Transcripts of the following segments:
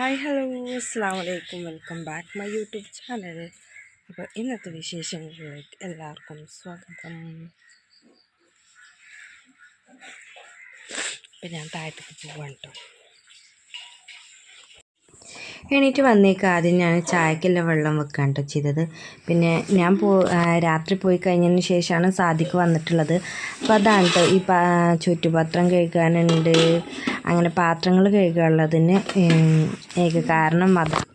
Hi hello അസ്സാം വലൈക്കും welcome back my YouTube channel അപ്പോൾ ഇന്നത്തെ വിശേഷങ്ങളിലേക്ക് എല്ലാവർക്കും സ്വാഗതം. ഇപ്പം ഞാൻ താഴത്തേക്ക് പോവാണ് കേട്ടോ. എണീറ്റ് വന്നേക്ക് ആദ്യം ഞാൻ ചായക്കെല്ലാം വെള്ളം വെക്കാൻ കേട്ടോ ചെയ്തത്. പിന്നെ ഞാൻ പോ രാത്രി പോയി കഴിഞ്ഞതിന് ശേഷമാണ് സാദിക്ക് വന്നിട്ടുള്ളത്. അപ്പോൾ അതാണ് കേട്ടോ ഈ പാ ചുറ്റുപാത്രം കഴുകാനുണ്ട്. അങ്ങനെ പാത്രങ്ങൾ കഴുകാനുള്ളതിന് ഏക കാരണം അതാണ്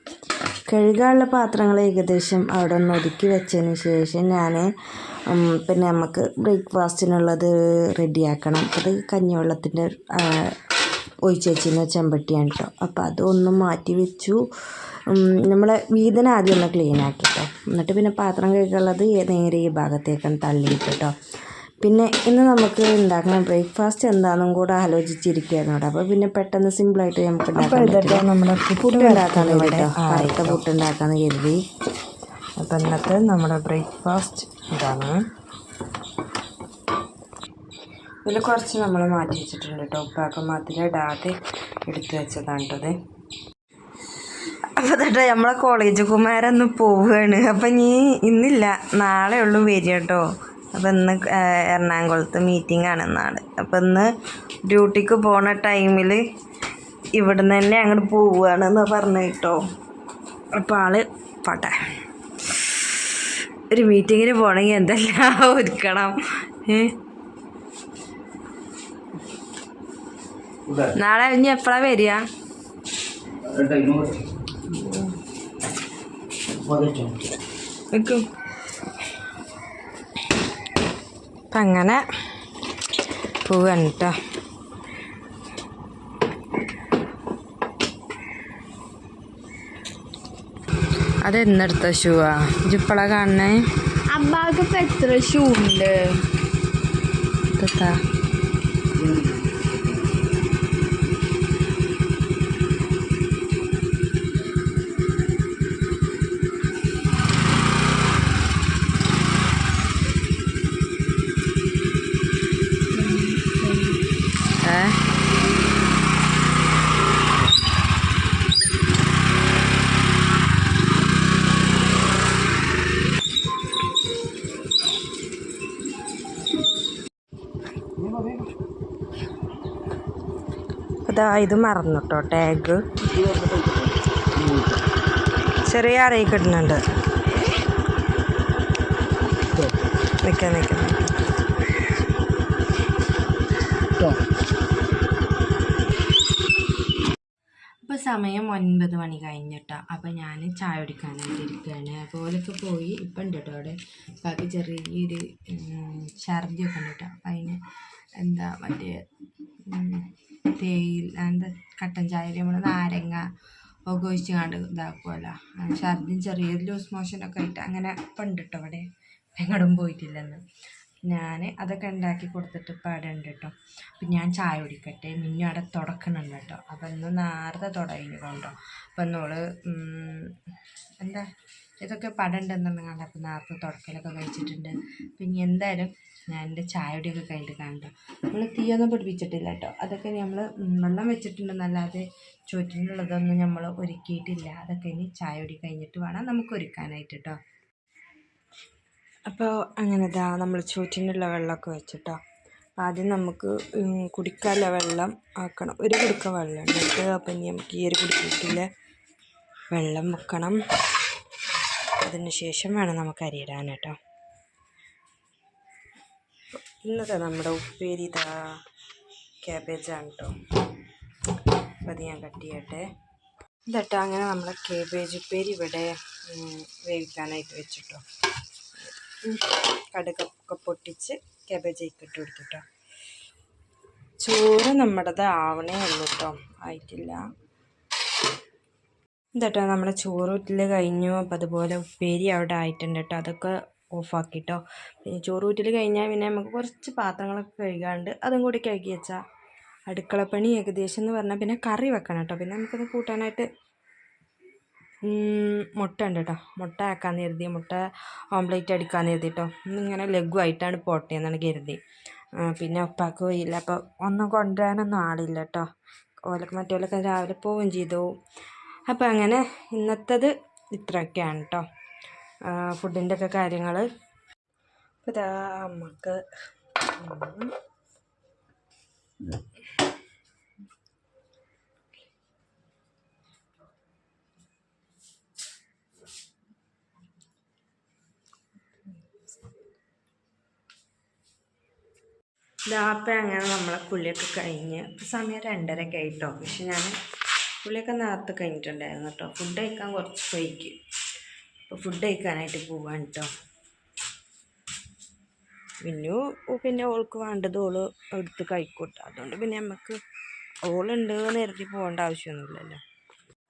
കഴുകാനുള്ള പാത്രങ്ങൾ ഏകദേശം അവിടെ ഒന്ന് ഒതുക്കി വെച്ചതിന് ശേഷം ഞാൻ പിന്നെ നമുക്ക് ബ്രേക്ക്ഫാസ്റ്റിനുള്ളത് റെഡിയാക്കണം. അത് കഞ്ഞിവെള്ളത്തിന്റെ ഒഴിച്ച് വെച്ചിരുന്ന ചെമ്പട്ടിയാണ് കേട്ടോ അപ്പോൾ അതൊന്ന് മാറ്റി വെച്ചു. നമ്മളെ വീതന ആദ്യം ഒന്ന് ക്ലീൻ ആക്കി കേട്ടോ എന്നിട്ട് പിന്നെ പാത്രം കഴുകാനുള്ളത് നേരെ ഈ ഭാഗത്തേക്കാണ് തള്ളിയിട്ട് കേട്ടോ പിന്നെ ഇന്ന് നമുക്ക് ഉണ്ടാക്കുന്ന ബ്രേക്ക്ഫാസ്റ്റ് എന്താണെന്നും കൂടെ ആലോചിച്ചിരിക്കുകയായിരുന്നു അവിടെ അപ്പോൾ പിന്നെ പെട്ടെന്ന് സിമ്പിളായിട്ട് നമുക്ക് നമ്മുടെ പുട്ട് ഉണ്ടാക്കാൻ കേട്ടോ കറുത്ത പുട്ട് ഉണ്ടാക്കാമെന്ന് കരുതി. അപ്പം ഇന്നത്തെ നമ്മുടെ ബ്രേക്ക്ഫാസ്റ്റ് ഇതാണ്. ഇതിൽ കുറച്ച് നമ്മൾ മാറ്റി വെച്ചിട്ടുണ്ട് കേട്ടോ ഉപ്പാക്കം ഇടാതെ എടുത്തു വെച്ചതാണ് കേട്ടത് അപ്പോൾ തൊട്ട് നമ്മളെ കോളേജ് കുമാരൊന്ന് പോവുകയാണ് അപ്പം നീ ഇന്നില്ല. നാളെ ഉള്ളൂ വരിക കേട്ടോ അപ്പം ഇന്ന് എറണാകുളത്ത് മീറ്റിംഗ് ആണെന്നാണ് അപ്പം ഇന്ന് ഡ്യൂട്ടിക്ക് പോണ ടൈമിൽ ഇവിടുന്ന് തന്നെ അങ്ങോട്ട് പോവുകയാണെന്ന് പറഞ്ഞു കേട്ടോ അപ്പോൾ ആൾ പട്ടെ. ഒരു മീറ്റിങ്ങിന് പോകണമെങ്കിൽ എന്തെല്ലാം ഒരുക്കണം. ഏ? നാളെ ഇനി എപ്പോഴാ വരിക? അപ്പം അങ്ങനെ പോവാണ് കേട്ടോ അതെന്നെടുത്ത ഷൂവാ. ഇജിപ്പോഴാ കാണണേ അമ്മാക്ക് ഇപ്പം എത്ര ഷൂ ഉണ്ട്? ഇതാ ഇത് മറന്നു കേട്ടോ ടാഗ് ചെറിയ അറയിൽ ഇടുന്നുണ്ട്. നിൽക്കാൻ നിൽക്കാൻ അപ്പോൾ സമയം ഒൻപത് മണി കഴിഞ്ഞിട്ടാ. അപ്പോൾ ഞാൻ ചായ കുടിക്കാനായിട്ട് ഇരിക്കുകയാണ് അപ്പോൾ പോയി ഇപ്പം ഉണ്ട് കേട്ടോ അവിടെ ബാക്കി ചെറിയൊരു ഛർദിയൊക്കെ ഉണ്ട് കേട്ടോ അപ്പം അതിന് എന്താ മറ്റേ തേയില എന്താ കട്ടൻ ചായയിൽ നമ്മൾ നാരങ്ങ ഒക്കെ ഒഴിച്ച് കണ്ട് ഇതാക്കുമല്ലോ ഛർദിയും ചെറിയൊരു ലൂസ് മോഷനൊക്കെ ആയിട്ട് അങ്ങനെ പണ്ടിട്ടോ അവിടെ എങ്ങടും പോയിട്ടില്ലെന്ന്. ഞാൻ അതൊക്കെ ഉണ്ടാക്കി കൊടുത്തിട്ട് ഇപ്പം അവിടെ ഉണ്ട് കേട്ടോ അപ്പം ഞാൻ ചായ കുടിക്കട്ടെ മിന്നു അവിടെ തുടക്കണുണ്ട് കേട്ടോ അപ്പം ഇന്ന് നേരത്തെ തുടങ്ങി കൊണ്ടോ അപ്പം എന്നോൾ എന്താ ഇതൊക്കെ പടണ്ടെന്നുണ്ടെങ്കിൽ അപ്പം നേരത്തെ തുടക്കലൊക്കെ കഴിച്ചിട്ടുണ്ട്. പിന്നെ എന്തായാലും ഞാൻ എന്റെ ചായയുടെയൊക്കെ കഴിഞ്ഞിട്ട് കാണട്ടോ നമ്മൾ തീയൊന്നും പിടിപ്പിച്ചിട്ടില്ല കേട്ടോ അതൊക്കെ നമ്മൾ വെള്ളം വെച്ചിട്ടുണ്ടെന്നല്ലാതെ ചുറ്റിനുള്ളതൊന്നും നമ്മൾ ഒരുക്കിയിട്ടില്ല. അതൊക്കെ ഇനി ചായ കഴിഞ്ഞിട്ട് വേണം നമുക്ക് ഒരുക്കാനായിട്ട് കേട്ടോ അപ്പോൾ അങ്ങനെ ഇതാ നമ്മൾ ചൂറ്റിനുള്ള വെള്ളമൊക്കെ വെച്ചിട്ടോ. ആദ്യം നമുക്ക് കുടിക്കാനുള്ള വെള്ളം ആക്കണം. ഒരു കുടുക്ക വെള്ളം ഉണ്ട് അപ്പം ഇനി നമുക്ക് ഈ ഒരു കുടുക്കത്തിൽ വെള്ളം വെക്കണം. അതിന് ശേഷം വേണം നമുക്ക് അരിയിടാൻ കേട്ടോ ഇന്നത്തെ നമ്മുടെ ഉപ്പേരി ഇതാ ക്യാബേജാണ് കേട്ടോ അപ്പം അത് ഞാൻ കട്ട് ചെയ്യട്ടെ. ഇതട്ടോ അങ്ങനെ നമ്മളെ കേബേജ് ഉപ്പേരി ഇവിടെ വേവിക്കാനായിട്ട് വെച്ചിട്ടോ. കടുകൊക്കെ പൊട്ടിച്ച് ക്യാബേജ് ഇട്ട് കൊടുത്തിട്ടോ ചോറ് നമ്മുടേത് ആവണേ ഉള്ളൂ കേട്ടോ ആയിട്ടില്ല. ഇതട്ടോ നമ്മുടെ ചോറ് വീട്ടിൽ കഴിഞ്ഞു. അപ്പം അതുപോലെ ഉപ്പേരി അവിടെ ആയിട്ടുണ്ട് കേട്ടോ അതൊക്കെ ഓഫാക്കിട്ടോ പിന്നെ ചോറ് വീട്ടിൽ കഴിഞ്ഞാൽ പിന്നെ നമുക്ക് കുറച്ച് പാത്രങ്ങളൊക്കെ കഴുകാണ്ട് അതും കൂടി കഴുകി വെച്ചാൽ അടുക്കളപ്പണി ഏകദേശം എന്ന് പറഞ്ഞാൽ പിന്നെ കറി വെക്കണം കേട്ടോ പിന്നെ നമുക്കത് കൂട്ടാനായിട്ട് മുട്ട ഉണ്ട് കേട്ടോ മുട്ട ആക്കാമെന്ന് കരുതി. മുട്ട ഓംലേറ്റ് അടിക്കാമെന്ന് കരുതി കേട്ടോ ഇങ്ങനെ ലഘുവായിട്ടാണ് പോട്ടെ എന്നാണ് കരുതി പിന്നെ ഉപ്പാക്ക് പോയില്ല അപ്പോൾ ഒന്നും കൊണ്ടുവരാനൊന്നും ആളില്ല കേട്ടോ ഓലൊക്കെ മറ്റോലൊക്കെ രാവിലെ പോവുകയും ചെയ്തു. അപ്പോൾ അങ്ങനെ ഇന്നത്തത് ഇത്രയൊക്കെയാണ് കേട്ടോ ഫുഡിന്റെ ഒക്കെ കാര്യങ്ങൾ അപ്പോൾ ഇതാ അമ്മയ്ക്ക് ഉം. ഇതാ അപ്പം അങ്ങനെ നമ്മളെ കുളിയൊക്കെ കഴിഞ്ഞ്. ഇപ്പം സമയം രണ്ടരയൊക്കെ ആയിട്ടോ. പക്ഷെ ഞാൻ കുളിയൊക്കെ നേരത്തെ കഴിഞ്ഞിട്ടുണ്ടായിരുന്നു കേട്ടോ. ഫുഡ് കഴിക്കാൻ കുറച്ച് വൈകി. അപ്പോൾ ഫുഡ് കഴിക്കാനായിട്ട് പോവാൻ കേട്ടോ പിന്നെ പിന്നെ ഓൾക്ക് വേണ്ടത് ഓൾ എടുത്ത് കഴിക്കൂട്ടോ. അതുകൊണ്ട് പിന്നെ നമുക്ക് ഓളുണ്ട് എന്ന് പോകേണ്ട ആവശ്യമൊന്നുമില്ലല്ലോ.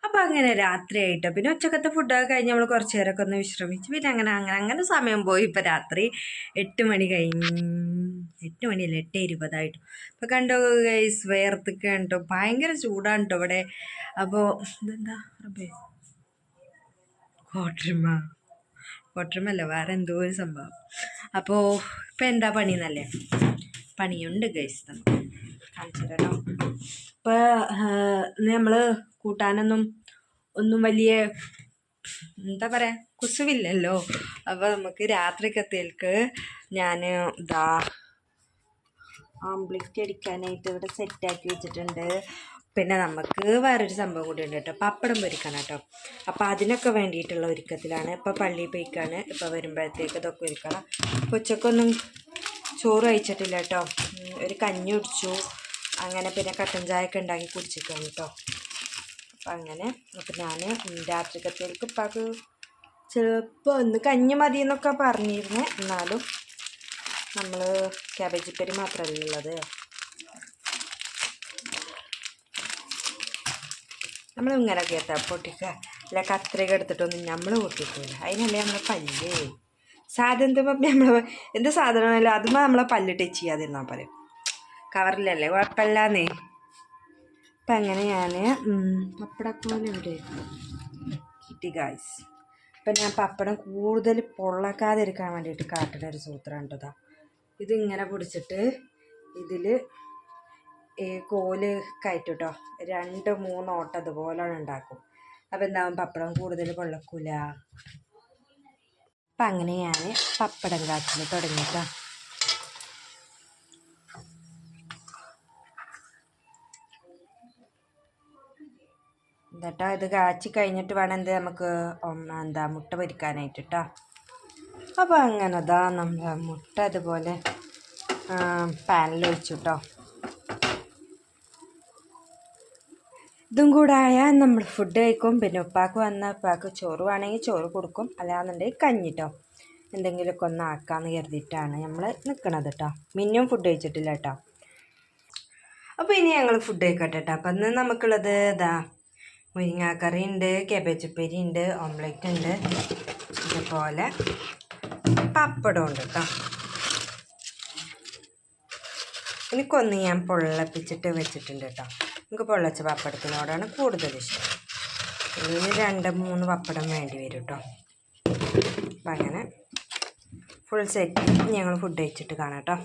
അപ്പോൾ അങ്ങനെ രാത്രിയായിട്ടോ പിന്നെ ഉച്ചക്കത്തെ ഫുഡൊക്കെ കഴിഞ്ഞ് നമ്മൾ കുറച്ച് നേരമൊക്കെ ഒന്ന് വിശ്രമിച്ച്. പിന്നെ അങ്ങനെ അങ്ങനെ അങ്ങനെ സമയം പോയി. ഇപ്പോൾ രാത്രി എട്ട് മണി കഴിഞ്ഞ്. എട്ട് മണിയല്ല എട്ട് ഇരുപതായിട്ടു. അപ്പോൾ കണ്ടോ ഗൈസ് വേർത്തൊക്കെ കേട്ടോ ഭയങ്കര ചൂടാണ് കേട്ടോ ഇവിടെ. അപ്പോൾ ഇതെന്താ റബ്ബേ? കോട്ടറിമ കോട്ടറിമല്ല വേറെ എന്തോ ഒരു സംഭവം. അപ്പോൾ ഇപ്പം എന്താ പണി എന്നല്ലേ? പണിയുണ്ട് ഗൈസ് നമുക്ക്. കാണിച്ചു തരാം ഇപ്പോൾ നമ്മൾ കൂട്ടാനൊന്നും ഒന്നും വലിയ എന്താ പറയുക കുസുവില്ലല്ലോ. അപ്പോൾ നമുക്ക് രാത്രിക്കത്തേക്ക് ഞാൻ ഇതാ ആംബ്ലിറ്റ് അടിക്കാനായിട്ട് ഇവിടെ സെറ്റാക്കി വെച്ചിട്ടുണ്ട്. പിന്നെ നമുക്ക് വേറൊരു സംഭവം കൂടി ഉണ്ട് കേട്ടോ. പപ്പടം പൊരിക്കണം കേട്ടോ. അപ്പോൾ അതിനൊക്കെ വേണ്ടിയിട്ടുള്ള ഒരുക്കത്തിലാണ്. ഇപ്പോൾ പള്ളിയിൽ പോയിക്കാണ്. ഇപ്പോൾ വരുമ്പോഴത്തേക്ക് ഇതൊക്കെ ഒരുക്കണം. അപ്പോൾ ഉച്ചക്കൊന്നും ചോറ് കഴിച്ചിട്ടില്ല കേട്ടോ. ഒരു കഞ്ഞി കുടിച്ചു. അങ്ങനെ പിന്നെ കട്ടൻ ചായ ഒക്കെ ഉണ്ടാക്കി കുടിച്ചിരിക്കണം കേട്ടോ. അപ്പം അങ്ങനെ അപ്പം ഞാൻ രാത്രിക്കത്തേക്ക് ഇപ്പം അത് ചിലപ്പോൾ ഒന്ന് കഞ്ഞി മതി എന്നൊക്കെ പറഞ്ഞിരുന്നേ. എന്നാലും നമ്മൾ ക്യാബേജ് പെരി മാത്രമല്ല ഉള്ളത്? നമ്മൾ ഇങ്ങനെ കയറ്റാം പൊട്ടിക്കുക. അല്ല കത്രിക എടുത്തിട്ടൊന്നും നമ്മൾ പൊട്ടിക്കില്ല അതിനല്ലേ നമ്മളെ പല്ല്? സാധനം നമ്മൾ എന്ത് സാധനമാണല്ലോ അതുമ്പോൾ നമ്മളെ പല്ല് ടച്ച് ചെയ്യാതിരുന്നാൽ പറയും കവറിലല്ലേ? കുഴപ്പമില്ലാന്നേ. അപ്പം അങ്ങനെ ഞാൻ പപ്പടക്കോല ഇവിടെ കിട്ടി ഗായ്സ് അപ്പം ഞാൻ പപ്പടം കൂടുതൽ പൊള്ളക്കാതിരിക്കാൻ വേണ്ടിയിട്ട് കാട്ടുന്ന ഒരു സൂത്രം കേട്ടോ ഇതിങ്ങനെ പിടിച്ചിട്ട് ഇതിൽ ഈ കോൽ കയറ്റും കേട്ടോ രണ്ട് മൂന്ന് ഓട്ടം അതുപോലെ ഉണ്ടാക്കും. അപ്പം എന്താവും? പപ്പടം കൂടുതൽ കൊള്ളക്കൂല അപ്പം അങ്ങനെ ഞാൻ പപ്പടം കാച്ചിൽ തുടങ്ങിട്ടോ. എന്നിട്ടോ ഇത് കാച്ചി കഴിഞ്ഞിട്ട് വേണം എന്ത് നമുക്ക് എന്താ മുട്ട പൊരിക്കാനായിട്ട് കേട്ടോ അപ്പോൾ അങ്ങനെ അതാ നമ്മൾ മുട്ട അതുപോലെ പാനിൽ ഒഴിച്ചു കേട്ടോ ഇതും കൂടെ ആയാൽ നമ്മൾ ഫുഡ് കഴിക്കും. പിന്നെ ഉപ്പാക്ക് വന്ന ഉപ്പാക്ക് ചോറ് വേണമെങ്കിൽ ചോറ് കൊടുക്കും. അല്ലാന്നുണ്ടെങ്കിൽ കഞ്ഞിട്ടോ. എന്തെങ്കിലുമൊക്കെ ഒന്ന് ആക്കാമെന്ന് കരുതിയിട്ടാണ് നമ്മൾ നിൽക്കണത് കേട്ടോ മിന്നും ഫുഡ് കഴിച്ചിട്ടില്ല കേട്ടോ അപ്പോൾ ഇനി ഞങ്ങൾ ഫുഡ് കഴിക്കട്ടെ കേട്ടോ അപ്പം ഇന്ന് നമുക്കുള്ളത് ഇതാ മുരിങ്ങാക്കറി ഉണ്ട് കേബേജ് ഉപ്പേരി ഉണ്ട് ഓംലെറ്റ് ഉണ്ട്. ഇതുപോലെ പപ്പടം ഉണ്ട് കേട്ടോ എനിക്കൊന്ന് ഞാൻ പൊള്ളപ്പിച്ചിട്ട് വെച്ചിട്ടുണ്ട് കേട്ടോ എനിക്ക് പൊള്ളച്ച പപ്പടത്തിനോടാണ് കൂടുതൽ ഇഷ്ടം. ഇതിന് രണ്ട് മൂന്ന് പപ്പടം വേണ്ടി വരും കേട്ടോ അപ്പം അങ്ങനെ ഫുൾ സെറ്റ് ഞങ്ങൾ ഫുഡ് കഴിച്ചിട്ട് കാണാം കേട്ടോ